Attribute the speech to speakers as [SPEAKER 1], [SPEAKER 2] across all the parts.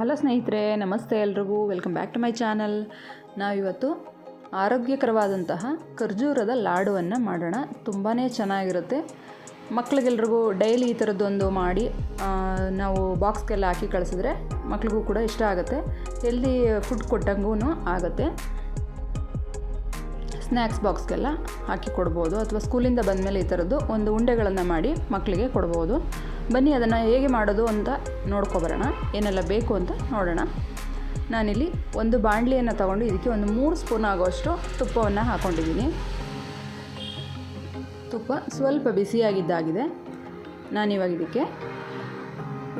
[SPEAKER 1] Hello ಸ್ನೇಹಿತರೆ, ನಮಸ್ತೆ ಎಲ್ರಿಗೂ. Welcome back to my channel ನಾವಿವತ್ತು ಆರೋಗ್ಯಕರವಾದಂತಹ ಖರ್ಜೂರದ ಲಾಡುವನ್ನು ಮಾಡೋಣ. ತುಂಬಾ ಚೆನ್ನಾಗಿರುತ್ತೆ. ಮಕ್ಳಿಗೆಲ್ರಿಗೂ ಡೈಲಿ ಈ ಥರದ್ದೊಂದು ಮಾಡಿ ನಾವು ಬಾಕ್ಸ್ಗೆಲ್ಲ ಹಾಕಿ ಕಳಿಸಿದ್ರೆ ಮಕ್ಳಿಗೂ ಕೂಡ ಇಷ್ಟ ಆಗುತ್ತೆ. ಹೆಲ್ದಿ ಫುಡ್ ಕೊಟ್ಟಂಗೂ ಆಗುತ್ತೆ. ಸ್ನ್ಯಾಕ್ಸ್ ಬಾಕ್ಸ್ಗೆಲ್ಲ ಹಾಕಿ ಕೊಡ್ಬೋದು ಅಥವಾ ಸ್ಕೂಲಿಂದ ಬಂದಮೇಲೆ ಈ ಥರದ್ದು ಒಂದು ಉಂಡೆಗಳನ್ನು ಮಾಡಿ ಮಕ್ಕಳಿಗೆ ಕೊಡ್ಬೋದು. ಬನ್ನಿ, ಅದನ್ನು ಹೇಗೆ ಮಾಡೋದು ಅಂತ ನೋಡ್ಕೊಬರೋಣ ಏನೆಲ್ಲ ಬೇಕು ಅಂತ ನೋಡೋಣ. ನಾನಿಲ್ಲಿ ಒಂದು ಬಾಣಲಿಯನ್ನು ತಗೊಂಡು ಇದಕ್ಕೆ ಒಂದು ಮೂರು ಸ್ಪೂನ್ ಆಗುವಷ್ಟು ತುಪ್ಪವನ್ನು ಹಾಕ್ಕೊಂಡಿದ್ದೀನಿ ತುಪ್ಪ ಸ್ವಲ್ಪ ಬಿಸಿಯಾಗಿದ್ದಾಗಿದೆ. ನಾನಿವಾಗ ಇದಕ್ಕೆ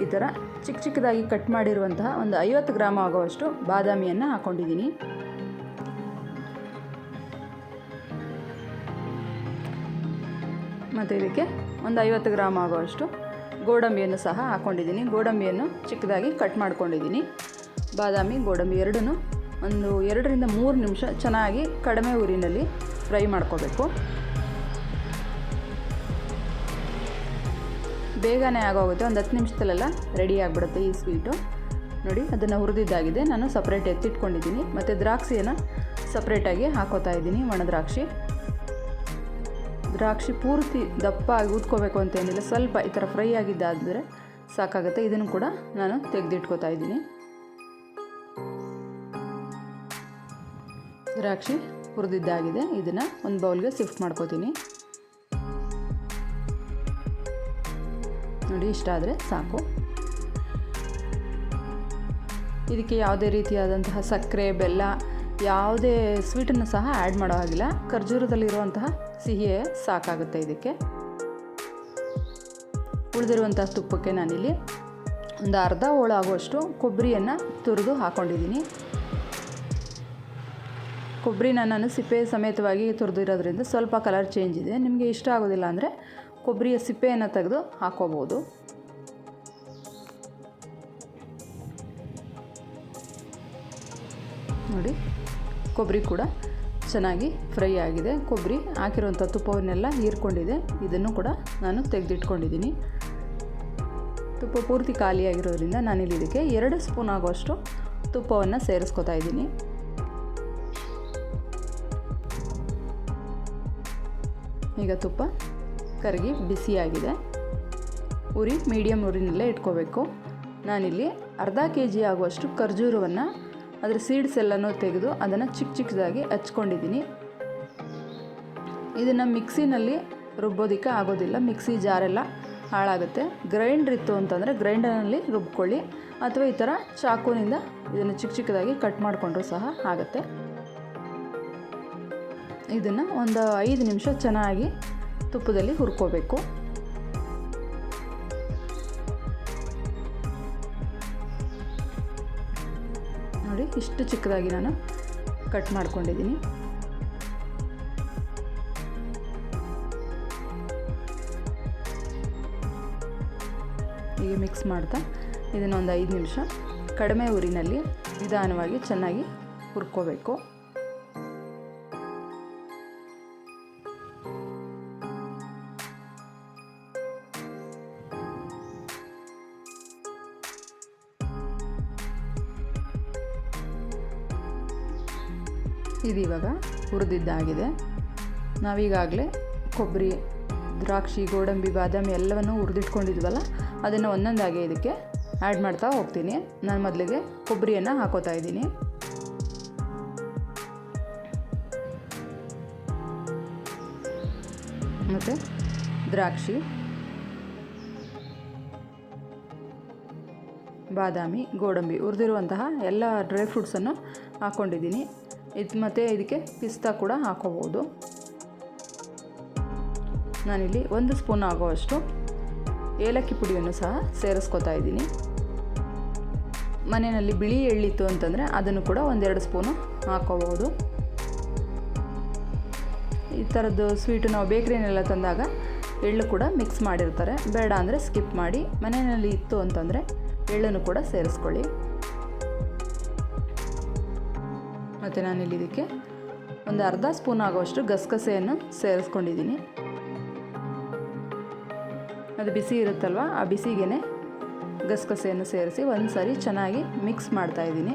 [SPEAKER 1] ಈ ಥರ ಚಿಕ್ಕ ಚಿಕ್ಕದಾಗಿ ಕಟ್ ಮಾಡಿರುವಂತಹ ಒಂದು ಐವತ್ತು ಗ್ರಾಮ್ ಆಗುವಷ್ಟು ಬಾದಾಮಿಯನ್ನು ಹಾಕ್ಕೊಂಡಿದ್ದೀನಿ ಮತ್ತು ಇದಕ್ಕೆ ಒಂದು ಐವತ್ತು ಗ್ರಾಮ್ ಆಗುವಷ್ಟು ಗೋಡಂಬಿಯನ್ನು ಸಹ ಹಾಕ್ಕೊಂಡಿದ್ದೀನಿ ಗೋಡಂಬಿಯನ್ನು ಚಿಕ್ಕದಾಗಿ ಕಟ್ ಮಾಡ್ಕೊಂಡಿದ್ದೀನಿ. ಬಾದಾಮಿ ಗೋಡಂಬಿ ಎರಡೂ ಒಂದು ಎರಡರಿಂದ ಮೂರು ನಿಮಿಷ ಚೆನ್ನಾಗಿ ಕಡಿಮೆ ಊರಿನಲ್ಲಿ ಫ್ರೈ ಮಾಡ್ಕೋಬೇಕು. ಬೇಗನೆ ಆಗೋಗುತ್ತೆ. ಒಂದು ಹತ್ತು ನಿಮಿಷದಲ್ಲೆಲ್ಲ ರೆಡಿ ಆಗಿಬಿಡುತ್ತೆ ಈ ಸ್ವೀಟು. ನೋಡಿ, ಅದನ್ನು ಹುರಿದಿದ್ದಾಗಿದೆ. ನಾನು ಸಪ್ರೇಟ್ ಎತ್ತಿಟ್ಕೊಂಡಿದ್ದೀನಿ. ಮತ್ತು ದ್ರಾಕ್ಷಿಯನ್ನು ಸಪ್ರೇಟಾಗಿ ಹಾಕೋತಾ ಇದ್ದೀನಿ. ಒಣ ದ್ರಾಕ್ಷಿ. ದ್ರಾಕ್ಷಿ ಪೂರ್ತಿ ದಪ್ಪ ಆಗಿ ಉತ್ಕೋಬೇಕು ಅಂತೇನಿಲ್ಲ ಸ್ವಲ್ಪ ಈ ಥರ ಫ್ರೈ ಆಗಿದ್ದಾದರೆ ಸಾಕಾಗುತ್ತೆ. ಇದನ್ನು ಕೂಡ ನಾನು ತೆಗೆದಿಟ್ಕೋತಾ ಇದ್ದೀನಿ. ದ್ರಾಕ್ಷಿ ಹುರಿದಿದ್ದಾಗಿದೆ. ಇದನ್ನು ಒಂದು ಬೌಲ್ಗೆ ಶಿಫ್ಟ್ ಮಾಡ್ಕೋತೀನಿ. ನೋಡಿ, ಇಷ್ಟ ಆದರೆ ಸಾಕು. ಇದಕ್ಕೆ ಯಾವುದೇ ರೀತಿಯಾದಂತಹ ಸಕ್ಕರೆ, ಬೆಲ್ಲ ಯಾವುದೇ ಸ್ವೀಟನ್ನು ಸಹ ಆ್ಯಡ್ ಮಾಡೋ ಹಾಗಿಲ್ಲ. ಖರ್ಜೂರದಲ್ಲಿರುವಂತಹ ಸಿಹಿಯೇ ಸಾಕಾಗುತ್ತೆ ಇದಕ್ಕೆ. ಉಳಿದಿರುವಂಥ ತುಪ್ಪಕ್ಕೆ ನಾನಿಲ್ಲಿ ಒಂದು ಅರ್ಧ ಹೋಳಾಗುವಷ್ಟು ಕೊಬ್ಬರಿಯನ್ನು ತುರಿದು ಹಾಕ್ಕೊಂಡಿದ್ದೀನಿ ಕೊಬ್ಬರಿನ ನಾನು ಸಿಪ್ಪೆ ಸಮೇತವಾಗಿ ತುರಿದಿರೋದ್ರಿಂದ ಸ್ವಲ್ಪ ಕಲರ್ ಚೇಂಜ್ ಇದೆ. ನಿಮಗೆ ಇಷ್ಟ ಆಗೋದಿಲ್ಲ ಅಂದರೆ ಕೊಬ್ಬರಿಯ ಸಿಪ್ಪೆಯನ್ನು ತೆಗೆದು ಹಾಕೋಬೋದು ನೋಡಿ, ಕೊಬ್ಬರಿ ಕೂಡ ಚೆನ್ನಾಗಿ ಫ್ರೈ ಆಗಿದೆ. ಕೊಬ್ಬರಿ ಹಾಕಿರುವಂಥ ತುಪ್ಪವನ್ನೆಲ್ಲ ಹೀರ್ಕೊಂಡಿದೆ. ಇದನ್ನು ಕೂಡ ನಾನು ತೆಗೆದಿಟ್ಕೊಂಡಿದ್ದೀನಿ. ತುಪ್ಪ ಪೂರ್ತಿ ಖಾಲಿಯಾಗಿರೋದ್ರಿಂದ ನಾನಿಲ್ಲಿ ಇದಕ್ಕೆ ಎರಡು ಸ್ಪೂನ್ ಆಗುವಷ್ಟು ತುಪ್ಪವನ್ನು ಸೇರಿಸ್ಕೊತಾ ಇದ್ದೀನಿ. ಈಗ ತುಪ್ಪ ಕರಗಿ ಬಿಸಿಯಾಗಿದೆ ಉರಿ ಮೀಡಿಯಮ್ ಉರಿನಲ್ಲೇ ಇಟ್ಕೋಬೇಕು. ನಾನಿಲ್ಲಿ ಅರ್ಧ ಕೆ ಜಿ ಆಗುವಷ್ಟು ಖರ್ಜೂರವನ್ನು ಅದರ ಸೀಡ್ಸ್ ಎಲ್ಲನೂ ತೆಗೆದು ಅದನ್ನು ಚಿಕ್ಕ ಚಿಕ್ಕದಾಗಿ ಹಚ್ಕೊಂಡಿದ್ದೀನಿ. ಇದನ್ನು ಮಿಕ್ಸಿನಲ್ಲಿ ರುಬ್ಬೋದಕ್ಕೆ ಆಗೋದಿಲ್ಲ. ಮಿಕ್ಸಿ ಜಾರೆಲ್ಲ ಹಾಳಾಗುತ್ತೆ. ಗ್ರೈಂಡ್ರ್ ಇತ್ತು ಅಂತಂದರೆ ಗ್ರೈಂಡರ್ನಲ್ಲಿ ರುಬ್ಕೊಳ್ಳಿ. ಅಥವಾ ಈ ಥರ ಚಾಕುನಿಂದ ಇದನ್ನು ಚಿಕ್ಕ ಚಿಕ್ಕದಾಗಿ ಕಟ್ ಮಾಡಿಕೊಂಡ್ರೂ ಸಹ ಆಗುತ್ತೆ. ಇದನ್ನು ಒಂದು ಐದು ನಿಮಿಷ ಚೆನ್ನಾಗಿ ತುಪ್ಪದಲ್ಲಿ ಹುರ್ಕೋಬೇಕು. ಇಷ್ಟು ಚಿಕ್ಕದಾಗಿ ನಾನು ಕಟ್ ಮಾಡ್ಕೊಂಡಿದ್ದೀನಿ. ಹೀಗೆ ಮಿಕ್ಸ್ ಮಾಡ್ತಾ ಇದನ್ನು ಒಂದು ಐದು ನಿಮಿಷ ಕಡಿಮೆ ಊರಿನಲ್ಲಿ ನಿಧಾನವಾಗಿ ಚೆನ್ನಾಗಿ ಹುರ್ಕೋಬೇಕು. ಇದು ಇವಾಗ ಹುರಿದಿದ್ದಾಗಿದೆ. ನಾವೀಗಾಗಲೇ ಕೊಬ್ಬರಿ, ದ್ರಾಕ್ಷಿ, ಗೋಡಂಬಿ, ಬಾದಾಮಿ ಎಲ್ಲವನ್ನು ಹುರಿದಿಟ್ಕೊಂಡಿದ್ವಲ್ಲ, ಅದನ್ನು ಒಂದೊಂದಾಗಿ ಇದಕ್ಕೆ ಆ್ಯಡ್ ಮಾಡ್ತಾ ಹೋಗ್ತೀನಿ. ನಾನು ಮೊದಲಿಗೆ ಕೊಬ್ಬರಿಯನ್ನು ಹಾಕೋತಾ ಇದ್ದೀನಿ. ಮತ್ತು ದ್ರಾಕ್ಷಿ, ಬಾದಾಮಿ, ಗೋಡಂಬಿ ಹುರಿದಿರುವಂತಹ ಎಲ್ಲ ಡ್ರೈ ಫ್ರೂಟ್ಸನ್ನು ಹಾಕ್ಕೊಂಡಿದ್ದೀನಿ ಇದು ಮತ್ತು ಇದಕ್ಕೆ ಪಿಸ್ತಾ ಕೂಡ ಹಾಕೋಬೋದು. ನಾನಿಲ್ಲಿ ಒಂದು ಸ್ಪೂನ್ ಆಗೋವಷ್ಟು ಏಲಕ್ಕಿ ಪುಡಿಯನ್ನು ಸಹ ಸೇರಿಸ್ಕೊತಾ ಇದ್ದೀನಿ. ಮನೆಯಲ್ಲಿ ಬಿಳಿ ಎಳ್ಳಿತ್ತು ಅಂತಂದರೆ ಅದನ್ನು ಕೂಡ ಒಂದೆರಡು ಸ್ಪೂನು ಹಾಕೋಬೋದು. ಈ ಥರದ್ದು ಸ್ವೀಟು ನಾವು ಬೇಕ್ರಿನೆಲ್ಲ ತಂದಾಗ ಎಳ್ಳು ಕೂಡ ಮಿಕ್ಸ್ ಮಾಡಿರ್ತಾರೆ. ಬೇಡ ಅಂದರೆ ಸ್ಕಿಪ್ ಮಾಡಿ ಮನೆಯಲ್ಲಿ ಇತ್ತು ಅಂತಂದರೆ ಎಳ್ಳನ್ನು ಕೂಡ ಸೇರಿಸ್ಕೊಳ್ಳಿ. ಮತ್ತು ನಾನಿಲ್ಲಿ ಇದಕ್ಕೆ ಒಂದು ಅರ್ಧ ಸ್ಪೂನ್ ಆಗುವಷ್ಟು ಗಸಗಸೆಯನ್ನು ಸೇರಿಸ್ಕೊಂಡಿದ್ದೀನಿ. ಅದು ಬಿಸಿ ಇರುತ್ತಲ್ವ? ಆ ಬಿಸಿಗೆ ಗಸಗಸೆಯನ್ನು ಸೇರಿಸಿ ಒಂದು ಸಾರಿ ಚೆನ್ನಾಗಿ ಮಿಕ್ಸ್ ಮಾಡ್ತಾ ಇದ್ದೀನಿ.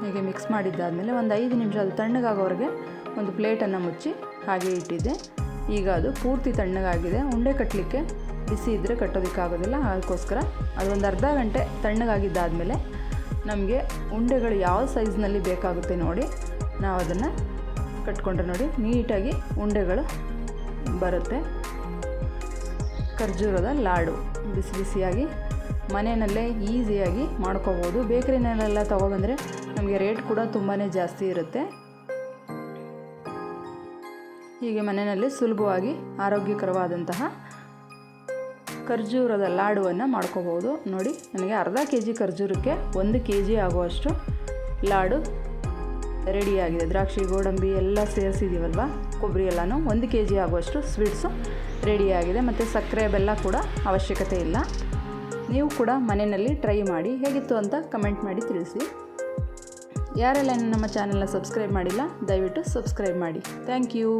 [SPEAKER 1] ಹೀಗೆ ಮಿಕ್ಸ್ ಮಾಡಿದ್ದಾದಮೇಲೆ ಒಂದು ಐದು ನಿಮಿಷ ಅದು ತಣ್ಣಗಾಗೋವರೆಗೆ ಒಂದು ಪ್ಲೇಟನ್ನು ಮುಚ್ಚಿ ಹಾಗೆ ಇಟ್ಟಿದ್ದೆ. ಈಗ ಅದು ಪೂರ್ತಿ ತಣ್ಣಗಾಗಿದೆ. ಉಂಡೆ ಕಟ್ಟಲಿಕ್ಕೆ ಬಿಸಿ ಇದ್ದರೆ ಕಟ್ಟೋದಕ್ಕಾಗೋದಿಲ್ಲ, ಅದಕ್ಕೋಸ್ಕರ ಅದೊಂದು ಅರ್ಧ ಗಂಟೆ ತಣ್ಣಗಾಗಿದ್ದಾದಮೇಲೆ ನಮಗೆ ಉಂಡೆಗಳು ಯಾವ ಸೈಜ್ನಲ್ಲಿ ಬೇಕಾಗುತ್ತೆ ನೋಡಿ, ನಾವು ಅದನ್ನು ಕಟ್ಕೊಂಡ್ರೆ ನೋಡಿ, ನೀಟಾಗಿ ಉಂಡೆಗಳು ಬರುತ್ತೆ. ಖರ್ಜೂರದ ಲಾಡು, ಬಿಸಿ ಬಿಸಿಯಾಗಿ ಮನೆಯಲ್ಲೇ ಈಸಿಯಾಗಿ ಮಾಡ್ಕೋಬೋದು. ಬೇಕ್ರಿನಲ್ಲೆಲ್ಲ ತೊಗೊಬಂದರೆ ನಮಗೆ ರೇಟ್ ಕೂಡ ತುಂಬಾ ಜಾಸ್ತಿ ಇರುತ್ತೆ. ಹೀಗೆ ಮನೆಯಲ್ಲಿ ಸುಲಭವಾಗಿ ಆರೋಗ್ಯಕರವಾದಂತಹ ಖರ್ಜೂರದ ಲಾಡುವನ್ನು ಮಾಡ್ಕೋಬೋದು. ನೋಡಿ, ನನಗೆ ಅರ್ಧ ಕೆ ಜಿ ಖರ್ಜೂರಕ್ಕೆ ಒಂದು ಕೆ ಜಿ ಆಗುವಷ್ಟು ಲಾಡು ರೆಡಿಯಾಗಿದೆ. ದ್ರಾಕ್ಷಿ, ಗೋಡಂಬಿ ಎಲ್ಲ ಸೇರಿಸಿದ್ದೀವಲ್ವ ಕೊಬ್ಬರಿ ಎಲ್ಲನೂ ಒಂದು ಕೆ ಜಿ ಆಗುವಷ್ಟು ಸ್ವೀಟ್ಸು ರೆಡಿಯಾಗಿದೆ. ಮತ್ತು ಸಕ್ಕರೆ, ಬೆಲ್ಲ ಕೂಡ ಅವಶ್ಯಕತೆ ಇಲ್ಲ. ನೀವು ಕೂಡ ಮನೆಯಲ್ಲಿ ಟ್ರೈ ಮಾಡಿ. ಹೇಗಿತ್ತು ಅಂತ ಕಮೆಂಟ್ ಮಾಡಿ ತಿಳಿಸಿ. ಯಾರೆಲ್ಲ ನಮ್ಮ ಚಾನೆಲ್ನ ಸಬ್ಸ್ಕ್ರೈಬ್ ಮಾಡಿಲ್ಲ, ದಯವಿಟ್ಟು ಸಬ್ಸ್ಕ್ರೈಬ್ ಮಾಡಿ. Thank you.